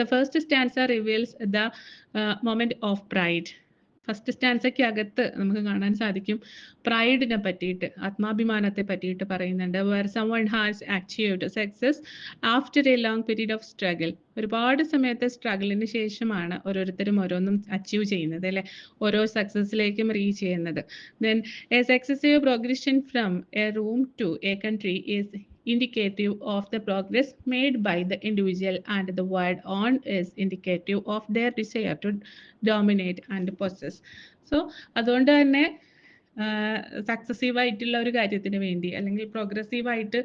The first stanza reveals the moment of pride first സ്റ്റാൻസയ്ക്ക് അകത്ത് നമുക്ക് കാണാൻ സാധിക്കും പ്രൈഡിനെ പറ്റിയിട്ട് ആത്മാഭിമാനത്തെ പറ്റിയിട്ട് പറയുന്നുണ്ട്. Where someone has achieved success after a long period of struggle ഒരുപാട് സമയത്തെ സ്ട്രഗിളിന് ശേഷമാണ് ഓരോരുത്തരും ഓരോന്നും അച്ചീവ് ചെയ്യുന്നത് അല്ലെ? ഓരോ സക്സസിലേക്കും റീച്ച് ചെയ്യുന്നത്. Then a successive progression from a room to a country is indicative of the progress made by the individual and the word on is indicative of their desire to dominate and possess. So അതുകൊണ്ട് തന്നെ successive ആയിട്ടുള്ള ഒരു കാര്യത്തിന് വേണ്ടി അല്ലെങ്കിൽ progressive ആയിട്ട്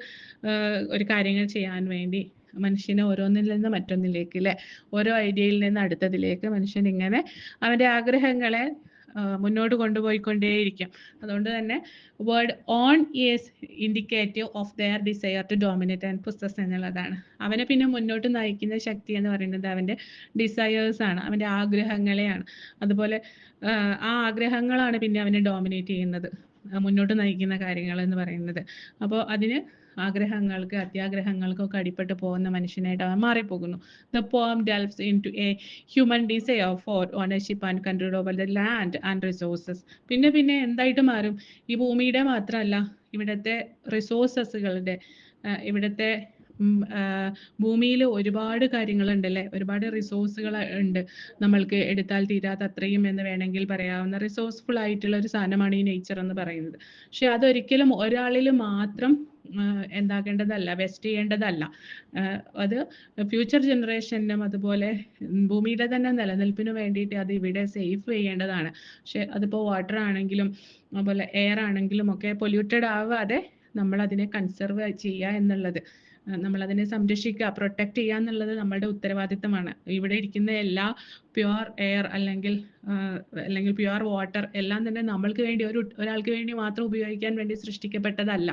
ഒരു കാര്യങ്ങൾ ചെയ്യാൻ വേണ്ടി മനുഷ്യനെ ഓരോന്നിൽ നിന്ന് മറ്റൊന്നിലേക്ക് അല്ലെ ഓരോ ഐഡിയയിൽ നിന്ന് അടുത്തതിലേക്ക് മനുഷ്യൻ ഇങ്ങനെ അവന്റെ ആഗ്രഹങ്ങളെ മുന്നോട്ട് കൊണ്ടുപോയിക്കൊണ്ടേയിരിക്കും. അതുകൊണ്ട് തന്നെ word on is indicative of their desire to dominate and പുസ്തസ് എന്നുള്ളതാണ്. അവനെ പിന്നെ മുന്നോട്ട് നയിക്കുന്ന ശക്തി എന്ന് പറയുന്നത് അവന്റെ ഡിസയേഴ്സ് ആണ് അവന്റെ ആഗ്രഹങ്ങളെയാണ്. അതുപോലെ ആ ആഗ്രഹങ്ങളാണ് പിന്നെ അവനെ ഡോമിനേറ്റ് ചെയ്യുന്നത്. മുന്നോട്ട് നയിക്കുന്ന കാര്യങ്ങൾ എന്ന് പറയുന്നത്. അപ്പോൾ അതിന് ആഗ്രഹങ്ങൾക്ക് അത്യാഗ്രഹങ്ങൾക്കൊക്കെ അടിപ്പെട്ട് പോകുന്ന മനുഷ്യനായിട്ട് അവൻ മാറിപ്പോകുന്നു. The poem delves into a human desire for ownership and control over the land and resources പിന്നെ പിന്നെ എന്തായിട്ട് മാറും? ഈ ഭൂമിയുടെ മാത്രമല്ല ഇവിടുത്തെ റിസോഴ്സസുകളുടെ ഇവിടുത്തെ ഭൂമിയിൽ ഒരുപാട് കാര്യങ്ങളുണ്ടല്ലേ? ഒരുപാട് റിസോഴ്സുകൾ ഉണ്ട്. നമ്മൾക്ക് എടുത്താൽ തീരാത്ത അത്രയും എന്ന് വേണമെങ്കിൽ പറയാവുന്ന റിസോഴ്സ്ഫുൾ ആയിട്ടുള്ള ഒരു സാധനമാണ് ഈ നേച്ചർ എന്ന് പറയുന്നത്. പക്ഷെ അതൊരിക്കലും ഒരാളിൽ മാത്രം എന്താക്കേണ്ടതല്ല വെസ്റ്റ് ചെയ്യേണ്ടതല്ല. അത് ഫ്യൂച്ചർ ജനറേഷനും അതുപോലെ ഭൂമിയുടെ തന്നെ നിലനിൽപ്പിന് വേണ്ടിയിട്ട് അത് ഇവിടെ സേഫ് ചെയ്യേണ്ടതാണ്. പക്ഷെ അതിപ്പോൾ വാട്ടർ ആണെങ്കിലും അതുപോലെ എയർ ആണെങ്കിലും ഒക്കെ പൊല്യൂട്ടഡ് ആവാതെ നമ്മൾ അതിനെ കൺസർവ് ചെയ്യുക എന്നുള്ളത്. നമ്മൾ അതിനെ സംരക്ഷിക്കുക പ്രൊട്ടക്ട് ചെയ്യുക എന്നുള്ളത് നമ്മുടെ ഉത്തരവാദിത്തമാണ്. ഇവിടെ ഇരിക്കുന്ന എല്ലാ പ്യുവർ എയർ അല്ലെങ്കിൽ അല്ലെങ്കിൽ പ്യുവർ വാട്ടർ എല്ലാം തന്നെ നമ്മൾക്ക് വേണ്ടി ഒരു ഒരാൾക്ക് വേണ്ടി മാത്രം ഉപയോഗിക്കാൻ വേണ്ടി സൃഷ്ടിക്കപ്പെട്ടതല്ല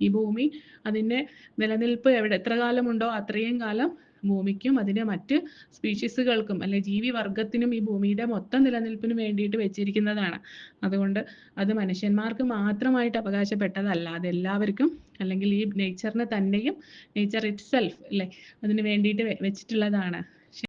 ഈ ഭൂമി. അതിന്റെ നിലനിൽപ്പ് എവിടെ എത്ര കാലമുണ്ടോ അത്രയും കാലം ഭൂമിക്കും അതിന്റെ മറ്റ് സ്പീഷീസുകൾക്കും അല്ലെ ജീവി വർഗത്തിനും ഈ ഭൂമിയുടെ മൊത്തം നിലനിൽപ്പിനും വേണ്ടിയിട്ട് വെച്ചിരിക്കുന്നതാണ്. അതുകൊണ്ട് അത് മനുഷ്യന്മാർക്ക് മാത്രമായിട്ട് അവകാശപ്പെട്ടതല്ല. അത് എല്ലാവർക്കും അല്ലെങ്കിൽ ഈ നേച്ചറിന് തന്നെയും നേച്ചർ ഇറ്റ് സെൽഫ് അല്ലെ അതിന് വേണ്ടിയിട്ട് വെച്ചിട്ടുള്ളതാണ്.